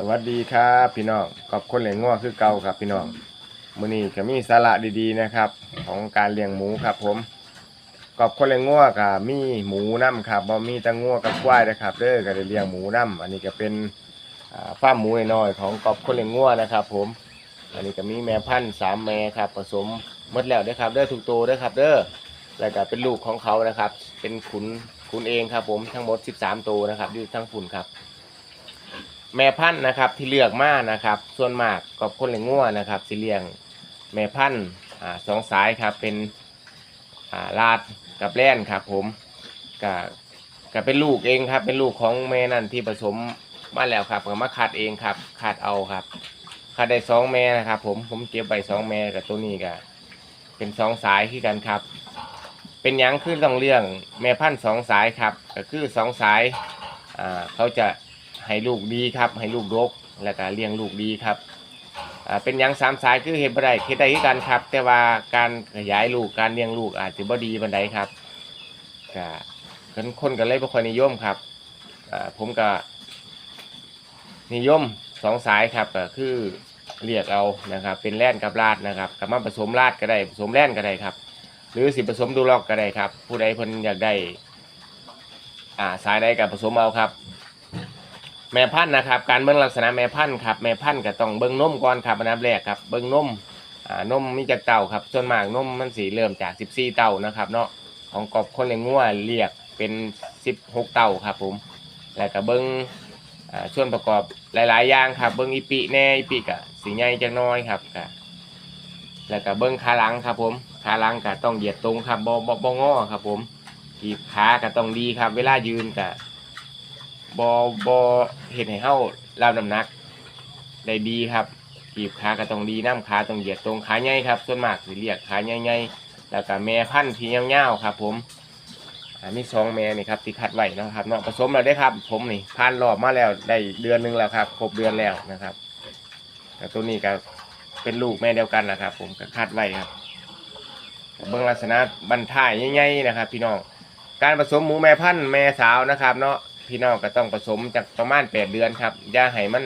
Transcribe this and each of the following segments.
สวัสดีครับพี่น้องกับคนเลี้ยงง้อคือเก่าครับพี่น้องมื้อนี้ก็มีสาระดีๆนะครับ ของการเลี้ยงหมูครับ ผมกับคนเลี้ยงง้อก็มีหมูน้ำครับบ่มีแตะง้อกับควายนะครับเด้อก็ได้เลี้ยงหมูน้ำอันนี้ก็เป็นอ่าฟาร์มหมูน้อยๆของกอบคนเลี้ยงง้อนะครับ ผม อันนี้ก็มีแม่พันธุ์สามแม่ครับผสมหมดแล้วเด้อครับเด้อทุกตัวเด้อครับ เด้อแล้วก็เป็นลูกของเขานะครับ เป็นขุนขุนเองครับ ผมทั้งหมด 13 ตัวนะครับอยู่ทั้งฝุ่นครับ แม่พันธุ์นะครับที่เลือกมานะครับ ส่วนมากกับคนเลี้ยงงัวนะครับสิเลี้ยงแม่พันธุ์อ่าสองสายครับเป็นอ่าลาดกับแล่นครับ ผมก็ก็เป็นลูกเองครับ เป็นลูกของแม่นั่นที่ผสมมาแล้วครับก็มาคัดเองครับคัดเอาครับคัดได้สองแม่นะครับ ผมผมเก็บไปสองแม่กับตัวนี้ก็เป็นสองสายคือกันครับ เป็นหยังคือต้องเลี้ยงแม่พันธุ์สองสายครับก็คือสองสายอ่าเขาจะ ให้ลูกดีครับ ให้ลูกดกแล้วก็เลี้ยงลูกดีครับเป็นหยังสามสายคือเห็นบ่ได้เฮ็ดได้คือกันครับ แต่ว่าการขยายลูกการเลี้ยงลูกอาจจะบ่ดีปานใดครับก็คนคนก็เลยบ่ค่อยนิยมครับผมก็นิยมสองสายครับก็คือเรียกเอานะครับ เป็นแล่นกับลาดนะครับกับมาผสมลาดก็ได้ผสมแล่นก็ได้ครับ หรือสิผสมดูลอกก็ได้ครับ ผู้ใดเพิ่นอยากได้อ่าสายใดก็ผสมเอาครับ แม่พันธุ์นะครับการเบิ่งลักษณะแม่พันธุ์ครับแม่พันธุ์ก็ต้องเบิ่งนมก่อนครับอันดับแรกครับเบิ่งนมอ่านมมีจากเต่าครับส่วนมากนมมันสีเริ่มจาก 14 เต่านะครับเนาะของกอบคนเลี้ยงงัวเรียกเป็น 16 เต่าครับผมแล้วก็เบิ่งอ่าส่วนประกอบหลาย ๆ อย่างครับ เบิ่งอีปิแน่อีปิก็สีใหญ่จักน้อยครับก็แล้วก็เบิ่งขาหลังครับผมขาหลังก็ต้องเหยียดตรงครับบ่บ่บ่งอครับผมกีบขาก็ต้องดีครับ เวลายืนก็ บอบอเห็นให้เฮารับน้ำหนัก ได้ดีครับกีบขาก็ต้องดีน้ำขาต้องเหยียดตรงขาใหญ่ครับ ส่วนมากสิเรียกขาใหญ่ๆแล้วก็แม่พันธุ์ที่ยาวๆครับ ผมอ่ามีสองแม่นี่ครับที่คัดไว้นะครับเนาะผสมแล้วได้ครับ ผมนี่ผ่านรอบมาแล้วได้เดือนหนึงแล้วครับครบเดือนแล้วนะครับแต่ตัวนี้ก็เป็นลูกแม่เดียวกันนะครับ ผมก็คัดไว้ครับเบื้องลักษณะบรรทายใหญ่ๆนะครับ พี่น้องการผสมหมูแม่พันธุ์แม่สาวนะครับ เนาะ พี่น้องก็ต้องผสมจากประมาณแปดเดือนครับอย่าให้มัน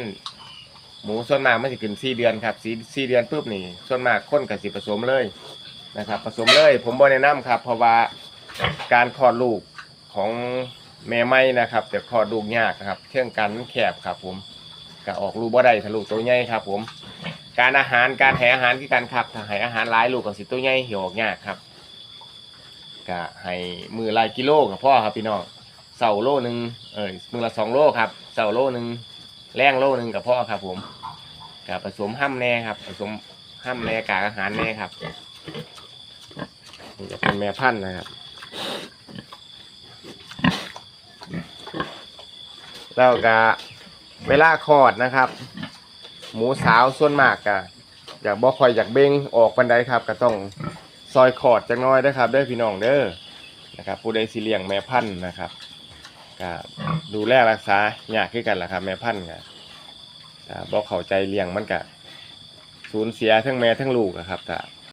หมูส่วนมากมันจะขึ้นสี่เดือนครับสี่สี่เดือนปุ๊บนี่ส่วนมากคนกับสิผสมเลยนะครับ ผสมเลย ผมบอกแนะนำครับ เพราะว่าการคลอดลูกของแม่ไม่นะครับแต่คลอดลูกยากครับเชื่องกันแคบครับ ผมก็ออกลูกบ่ได้ทะลุตัวใหญ่ครับ ผม การอาหารการให้อาหารคือกันครับถ้าให้อาหารหลายลูกกับสิตัวใหญ่เหี่ยวออกยากครับก็ให้มือละกิโลกับพ่อครับพี่น้อง เสาโลหนึ่งเอ้ยมือละสองโลครับเสาโลหนึ่งแรงโลหนึ่งกับพ่อครับ ผมกับผสมห้ามแน่ครับ ผสมห้ามแน่กากอาหารแน่ครับนี่จะเป็นแม่พันธุ์นะครับ แล้วก็เวลาคลอดนะครับ หมูสาวส่วนมากก็อยากบ่คอยอยากเบ่งออกปันไดครับ ก็ต้องซอยขอดจังน้อยเด้ครับเด้อพี่น้องเด้อนะครับผู้ใดสิเลี้ยงแม่พันธุ์นะครับ ก็ดูแลรักษายากขึ้นกันล่ะครับแม่พันธุ์ก็ก็บ่เข้าใจเลี้ยงมันก็สูญเสียทั้งแม่ทั้งลูกอะครับถ้า